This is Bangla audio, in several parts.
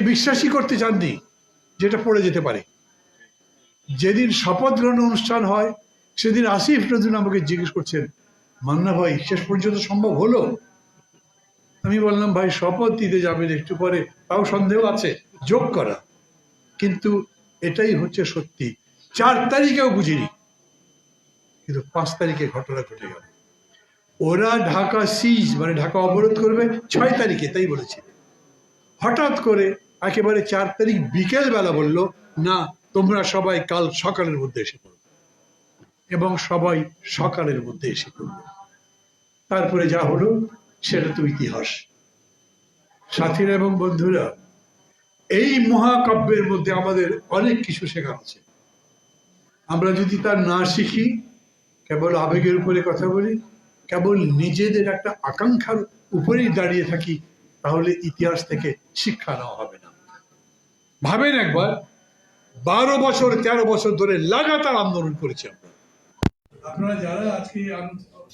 বিশ্বাসই করতে চাননি যেটা পড়ে যেতে পারে। যেদিন শপথ গ্রহণ অনুষ্ঠান হয়, সেদিন আসিফ নজরুল আমাকে জিজ্ঞেস করছেন, মান্না ভাই, শেষ পর্যন্ত সম্ভব হলো? আমি বললাম, ভাই, শপথ দিতে যাবেন একটু পরে, তাও সন্দেহ আছে, যোগ করা। কিন্তু এটাই হচ্ছে সত্যি, চার তারিখেও বুঝিনি। কিন্তু পাঁচ তারিখে ঘটনা ঘটে গেল। ওরা ঢাকা সিজ মানে ঢাকা অবরোধ করবে, ছয় তারিখে, তাই বলেছে। হঠাৎ করে একেবারে চার তারিখ বিকেল বেলা বলল, না, তোমরা সবাই কাল সকালের মধ্যে এসে পড়ো। এবং সবাই সকালের মধ্যে এসে পড়ল। তারপরে যা হলো, সেটা তো ইতিহাস। সাথীরা এবং বন্ধুরা, এই মহাকাব্যের মধ্যে আমাদের অনেক কিছু শেখা আছে। আমরা যদি তার না শিখি, কেবল আবেগের উপরে কথা বলি, কেবল নিজেদের একটা আকাঙ্ক্ষার উপরেই দাঁড়িয়ে থাকি, তাহলে ইতিহাস থেকে শিক্ষা নেওয়া হবে না। ভাবেন একবার, বারো বছর, তেরো বছর ধরে লাগাতার আন্দোলন করেছি আমরা। আপনারা যারা আজকে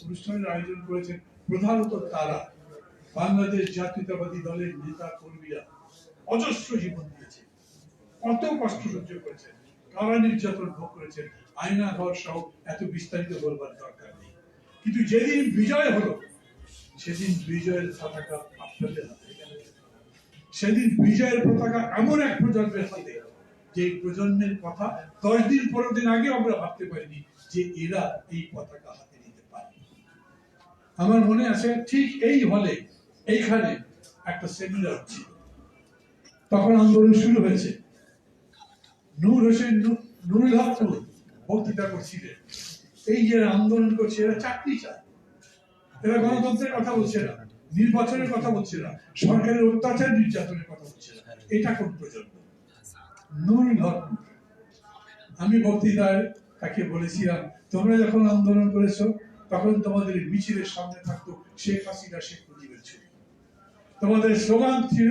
অনুষ্ঠানের আয়োজন করেছেন প্রধানত তারা। বাংলাদেশ জাতীয়তাবাদী দলের নেতা, কর্মীরা অজস্র জীবন দিয়েছে কত কষ্ট সহ্য করেছেন। কারা নির্যাতন ভোগ করেছেন, আয়না ঘর সহ এত বিস্তারিত বলবার দরকার নেই। কিন্তু যেদিন বিজয় হলো, সেদিন বিজয়ের পতাকা আপনাদের হাতে। সেদিন বিজয়ের পতাকা এমন এক প্রজন্মের হাতে, যে প্রজন্মের কথা দশ দিন, পনেরো দিন আগে আমরা ভাবতে পারিনি যে এরা এই পতাকা হাতে নিতে পারে আমার মনে আছে ঠিক এই হলে এইখানে একটা সেমিনার ছিল। তখন আন্দোলন শুরু হয়েছে। নূর হোসেন নুরুল হক নূর বক্তৃতা করছিলেন। এই যে আন্দোলন করছে, এরা চাকরি চায়। এরা গণতন্ত্রের কথা বলছে না। নির্বাচনের কথা বলছে না, সরকারের অত্যাচার নির্যাতনের কথা বলছে না। এটা কোন প্রজন্ম? হক নূর। আমি বক্তৃতায় তাকে বলেছিলাম, তোমরা যখন আন্দোলন করেছ, তখন তোমাদের মিছিলের সামনে থাকতো শেখ হাসিনা, শেখ মুজিবের ছবি। তোমাদের স্লোগান ছিল,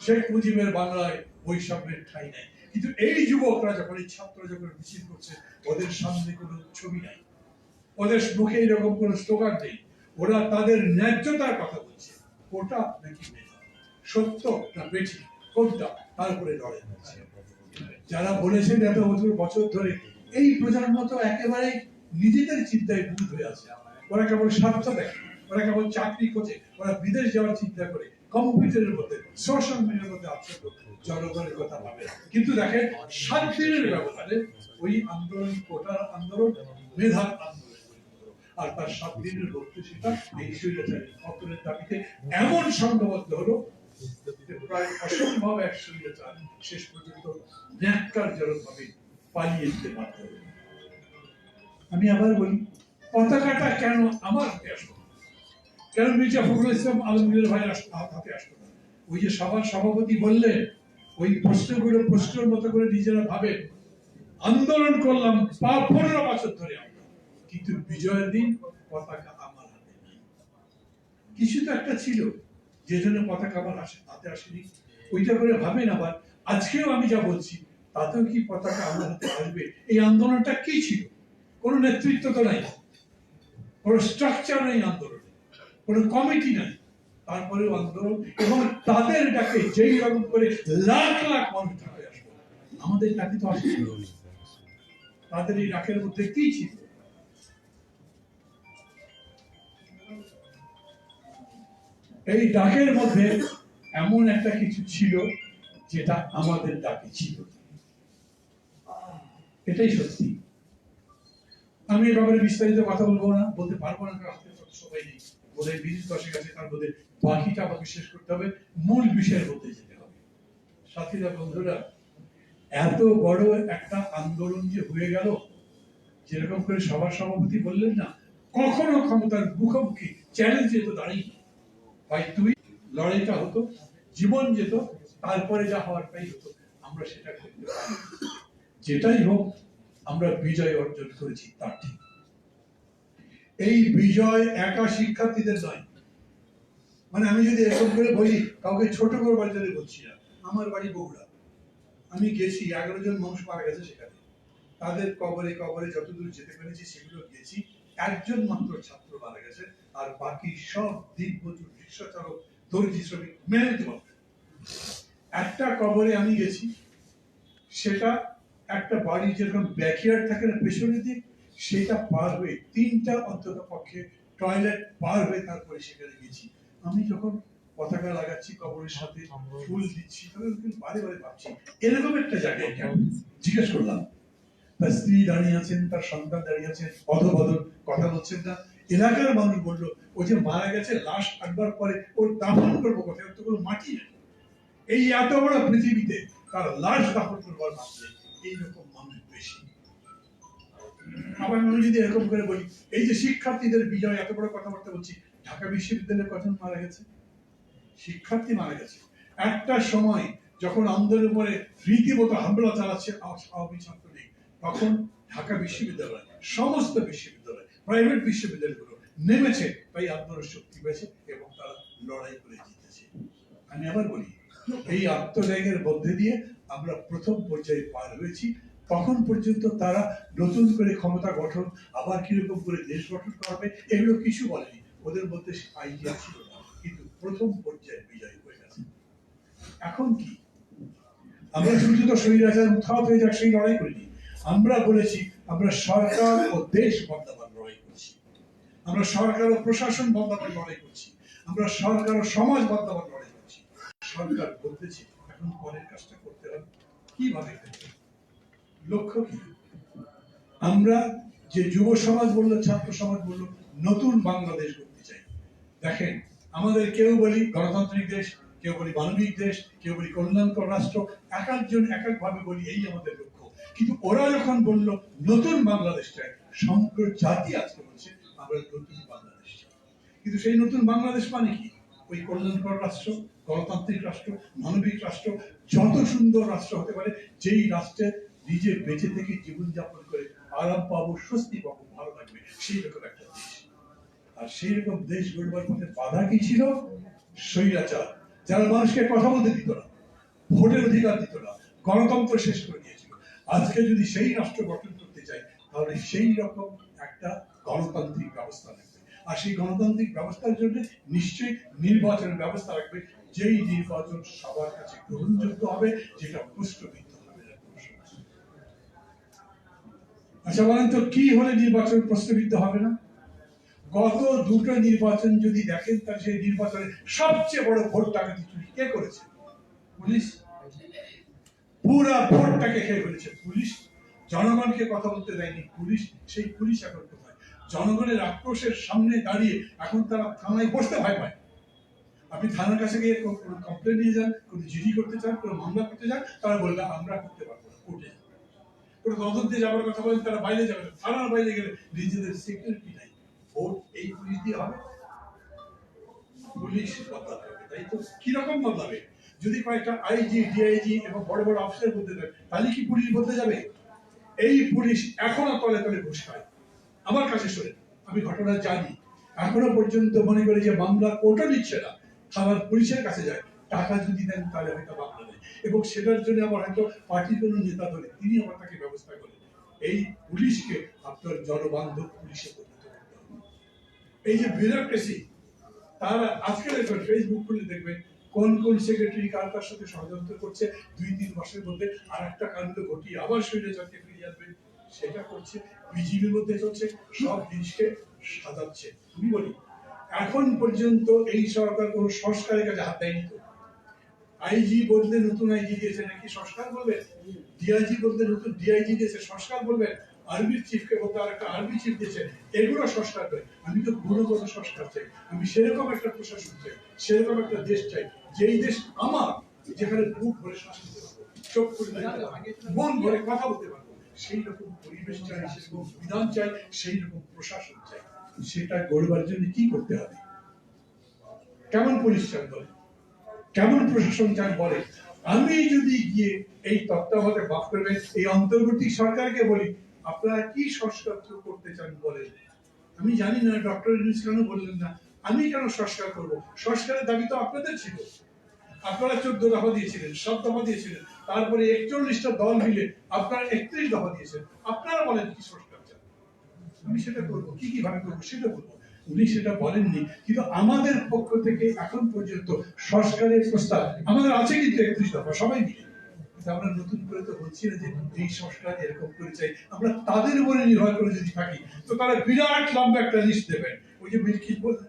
শেখ মুজিবের বাংলায় বৈষম্যের ঠাঁই নাই। কিন্তু এই যুবকরা যখন, এই ছাত্র যখন মিছিল করছে, ওদের সামনে কোনো ছবি নাই। ওদের মুখে এরকম কোনো স্লোগান নেই। ওরা তাদের ন্যায্যতার কথা বলছে। কোটা নাকি সত্য না বেঠি কোনটা? তার উপরে লড়াই হচ্ছে। যারা বলেছেন এত বছর বছর ধরে, এই প্রজন্ম তো একেবারে নিজেদের চিন্তায় ভূত হয়ে আছে ওরা কেবল স্বার্থ দেখে, ওরা কেবল চাকরি খোঁজে, ওরা বিদেশ যাওয়ার চিন্তা করে, কম্পিউটারের মধ্যে, সোশ্যাল মিডিয়ার মধ্যে আচ্ছন্ন জনগণের কথা ভাবে। কিন্তু দেখেন দিনের ব্যবধানে ওই আন্দোলন, কোটার আন্দোলন, মেধার আন্দোলন আর তার সাত দিনের লক্ষ্য সেটা এই স্বৈরাচারী পতনের দাবিতে এমন সংঘবদ্ধ হলো প্রায় অসম্ভব এক স্বৈরাচার শেষ পর্যন্ত ন্যাক্কারজনক ভাবে পালিয়ে যেতে বাধ্য হলো। আমি আবার বলি, পতাকাটা কেন আমার হাতে আসলো কেন মির্জা ফখরুল ইসলাম আলমগীর ভাই হাতে আসলো না? ওই যে সভার সভাপতি বললেন ওই প্রশ্নগুলো প্রশ্নের মতো করে নিজেরা ভাবে, আন্দোলন করলাম পনেরো বছর ধরে কিন্তু বিজয়ের দিন পতাকা আমার হাতে নেই। কিছু তো একটা ছিল, যে জন্য পতাকা আমার আসে হাতে আসেনি। ওইটা করে ভাবেন আবার, আজকেও আমি যা বলছি, তাতেও কি পতাকা আমার হাতে আসবে? এই আন্দোলনটা কি ছিল? কোনো নেতৃত্ব তো নাই, কোনো স্ট্রাকচার নেই আন্দোলনে, কোনো কমিটি নাই। তারপরেও আন্দোলন, এবং তাদের ডাকে যেই রকম করে লাখ লাখ মানুষ ঢাকায় আসবে আমাদের ডাকে তো আসেনি। তাদের এই ডাকের মধ্যে কি ছিল? এই ডাকের মধ্যে এমন একটা কিছু ছিল যেটা আমাদের ডাকে ছিল। এটাই সত্যি। আমি এ ব্যাপারে বিস্তারিত কথা বলব না, বলতে পারব না, কারণ সবাই নেই। বলে মিনিট দশেক আছে তার মধ্যে বাকিটা আমাকে শেষ করতে হবে। মূল বিষয়ের মধ্যে যেতে হবে। সাথীরা, বন্ধুরা, এত বড় একটা আন্দোলন যে হয়ে গেল, যেরকম করে সবার সভাপতি বললেন না, কখনো ক্ষমতার মুখোমুখি, চ্যালেঞ্জে তো দাঁড়িয়ে। লড়াইটা হতো, জীবন যেত, তারপরে যা হওয়ার হতো, আমরা সেটা করতে যেটাই হোক, আমরা বিজয় অর্জন করেছি তার ঠিক। এই বিজয় একা শিক্ষার্থীদের নয়। মানে আমি যদি এরকম করে বলি, কাউকে ছোট করবার বাড়িতে বলছি না। আমার বাড়ি বগুড়া। আমি গেছি, এগারো জন মানুষ মারা গেছে সেখানে। তাদের কবরে কবরে যতদূর যেতে পেরেছি, সেগুলো গেছি। একজন মাত্র ছাত্র মারা গেছে। আর বাকি সব দিন মজুর রিক্সা চালক দর্জি শ্রমিক মেনে নিতে পারবে। একটা কবরে আমি গেছি, সেটা একটা বাড়ি যেরকম ব্যাকইয়ার্ড থাকে না পেছনের দিক, সেটা পার হয়ে তিনটা অন্তত পক্ষে টয়লেট পার হয়ে তারপরে সেখানে গেছি। আমি যখন পতাকা লাগাচ্ছি কবরের সাথে, ফুল দিচ্ছি বারে বারে ভাবছি, এরকম একটা জায়গায় জিজ্ঞেস করলাম। তার স্ত্রী দাঁড়িয়ে আছেন, তার সন্তান দাঁড়িয়ে আছেন অধবদল কথা বলছেন না। এলাকার মানুষ বলল ও যে মারা গেছে, লাশ আটবার পরে ওর দাফন করব কোথায়? তো কোনো মাটি নেই। এই এত বড় পৃথিবীতে তার লাশ দাফন করবার মাত্রে এইরকম মানুষ বেশি। আবার আমি যদি এরকম করে বলি, এই যে শিক্ষার্থীদের বিজয়, এত বড় কথাবার্তা বলছি, ঢাকা বিশ্ববিদ্যালয়ে কজন মারা গেছে? শিক্ষার্থী মারা গেছে। একটা সময় যখন আন্দোলনের উপরে রীতিমতো হামলা চালাচ্ছে আওয়ামী ছাত্রলীগ, তখন ঢাকা বিশ্ববিদ্যালয়, সমস্ত বিশ্ববিদ্যালয় প্রাইভেট বিশ্ববিদ্যালয়গুলো নেমেছে তাই আন্দোলনের শক্তি পেয়েছে এবং তারা লড়াই করে জিতেছে। আমি আবার বলি, এই আত্মত্যাগের মধ্যে দিয়ে আমরা প্রথম পর্যায়ে পার হয়েছি। তখন পর্যন্ত তারা নতুন করে ক্ষমতা গঠন, আবার কীরকম করে দেশ গঠন করবে এগুলো কিছু বলেনি। ওদের মধ্যে আইডিয়া ছিল না, কিন্তু প্রথম পর্যায়ে বিজয় হয়ে গেছে। এখন কি? আমরা শুধু তো স্বৈরাচার উৎখাত হয়ে যাক, সেই লড়াই করিনি। আমরা বলেছি আমরা সরকার ও দেশ বন্দাবার লড়াই করছি। আমরা সরকার ও প্রশাসন বন্দাবার লড়াই করছি। আমরা সরকার ও সমাজ বন্দাবার লড়াই করছি। সরকার বলতেছে, এখন পরের কাজটা করতে হবে। কীভাবে লক্ষ্য কি? আমরা যে যুব সমাজ বলল, ছাত্র সমাজ বলল, নতুন বাংলাদেশ করতে চাই। দেখেন, আমাদের কেউ বলি গণতান্ত্রিক দেশ, কেউ বলি মানবিক দেশ, কেউ বলি কল্যাণকর রাষ্ট্র, এক একজন এক এক ভাবে বলি, এই আমাদের লক্ষ্য। কিন্তু ওরা যখন বলল, নতুন বাংলাদেশ চাই সমগ্র জাতি আজকে বলছে, আমরা নতুন বাংলাদেশ কিন্তু সেই নতুন বাংলাদেশ মানে কি? ওই কল্যাণকর রাষ্ট্র, গণতান্ত্রিক রাষ্ট্র, মানবিক রাষ্ট্র, যত সুন্দর রাষ্ট্র হতে পারে, যেই রাষ্ট্রে নিজে বেঁচে থেকে জীবনযাপন করে আরাম পাবো, স্বস্তি পাবো, ভালো লাগবে, সেই রকম একটা দেশ। আর সেই রকম দেশ গড়বার পথে বাধা কি ছিল? স্বৈরাচার। যারা মানুষকে কথা বলতে দিত না, ভোটের অধিকার দিত না, গণতন্ত্র শেষ করে দিয়েছিল আজকে যদি সেই রাষ্ট্র গঠন করতে চাই, তাহলে সেই রকম একটা গণতান্ত্রিক ব্যবস্থা লাগবে। আর সেই গণতান্ত্রিক ব্যবস্থার জন্য নিশ্চয়ই নির্বাচনের ব্যবস্থা রাখবে যেই নির্বাচন সবার কাছে গ্রহণযোগ্য হবে, যেটা পুষ্টবিদ্ধ হবে। আচ্ছা বলেন তো, কি হলে নির্বাচন প্রশ্নবিদ্ধ হবে না? গত দুটো নির্বাচন যদি দেখেন, তাহলে সেই নির্বাচনে সবচেয়ে বড় ভোট টাকাটি চুরি কে করেছে? পুলিশ? পুরা ভোটটাকে খেয়ে ফেলেছে পুলিশ। জনগণকে কথা বলতে দেয়নি পুলিশ, সেই পুলিশ এখন কোথায়? জনগণের আক্রোশের সামনে দাঁড়িয়ে এখন তারা থানায় বসতে ভয় পায়। আপনি থানার কাছে গিয়ে কোনো কমপ্লেন নিয়ে যান, কোনো জিডি করতে চান, কোনো মামলা করতে চান, তারা বললে আমরা করতে পারব না, কোর্টে কোনো তদন্তে যাওয়ার কথা বলেন, তারা বাইরে যাবে না। থানার বাইরে গেলে নিজেদের সিকিউরিটি নাই। ভোট এই পুলিশ দিয়ে হবে। পুলিশ বদলাতে হবে তাই তো? কীরকম বদলাবে? যদি কয়েকটা আইজি ডিআইজি এবং বড় বড় অফিসার বদলে দেয় তাহলে কি পুলিশ বদলে যাবে? এই পুলিশ এখনও তলে তলে ঘুষ খায় আমার কাছে শোনেন, আমি ঘটনা জানি। এখনও পর্যন্ত মনে করে যে মামলা কোর্টও নিচ্ছে না। খাবার পুলিশের কাছে যায়, টাকা যদি দেন তাহলে হয়তো মামলা নেয় এবং সেটার জন্য আমার হয়তো পার্টির কোনো নেতা ধরে, তিনি আমার তাকে ব্যবস্থা করেন। এই পুলিশকে আপনার জনবান্ধব পুলিশে পরিণত করতে হবে। এই যে বিউরোক্রেসি তারা আজকে দেখবেন ফেসবুক খুলে দেখবেন কোন কোন সেক্রেটারি কার কার সাথে ষড়যন্ত্র করছে, দুই তিন মাসের মধ্যে আর একটা কাণ্ড ঘটিয়ে আবার স্বৈরাচারকে ফিরিয়ে আনবেন সেটা করছে, বিজিবির মধ্যে চলছে, সব জিনিসকে সাজাচ্ছে। আমি বলি, এখন পর্যন্ত এই সরকার কোনো সংস্কারের কাছে হাত দেয়নি তো? আইজি বদলে নতুন আইজি দিয়েছে নাকি সংস্কার বলবেন? ডিআইজি বদলে নতুন ডিআইজি দিয়েছে, সংস্কার বলবেন? আর্মির চিফকে বলতে আর একটা আর্মি চিফ দিয়েছে, এগুলো সংস্কার নয়। আমি তো গুণগত সংস্কার চাই। আমি সেরকম একটা প্রশাসন চাই, সেরকম একটা দেশ চাই। দেশ আমার, যেখানে বুক ভরে শ্বাস মন ভরে কথা বলতে পারব, সেই রকম পরিবেশ চাই সেরকম বিধান চাই, সেই রকম প্রশাসন চাই। সেটা গড়বার জন্য কি করতে হবে? কেমন পুলিশ চান বলে কেমন প্রশাসন চান বলে? আমি যদি গিয়ে এই তত্ত্বাবধানে বাদ করবেন এই অন্তর্বর্তী সরকারকে বলি, আপনারা কি সংস্কার করতে চান? বলেন আমি জানি না, ডক্টর ইউনুস কেন বললেন না? আমি কেন সংস্কার করব? সংস্কারের দাবি তো আপনাদের ছিল। আপনারা চোদ্দ দফা দিয়েছিলেন, সব দফা দিয়েছিলেন। তারপরে একচল্লিশটা দল মিলে আপনারা একত্রিশ দফা দিয়েছেন। আপনারা বলেন কি সংস্কার চান? আমি সেটা করব, কি ভাবে করব সেটা বলব। উনি সেটা বলেননি, কিন্তু আমাদের পক্ষ থেকে এখন পর্যন্ত সংস্কারের প্রস্তাব, আমাদের আছে কিন্তু একত্রিশ দফা, সবাই মিলে। আমরা নতুন করে তো বলছি না যে এই সংস্কার এরকম করে চাই। আমরা তাদের উপরে নির্ভর করে যদি থাকি, তো তারা বিরাট লম্বা একটা লিস্ট দেবেন। ওই যে বিলকিস বললেন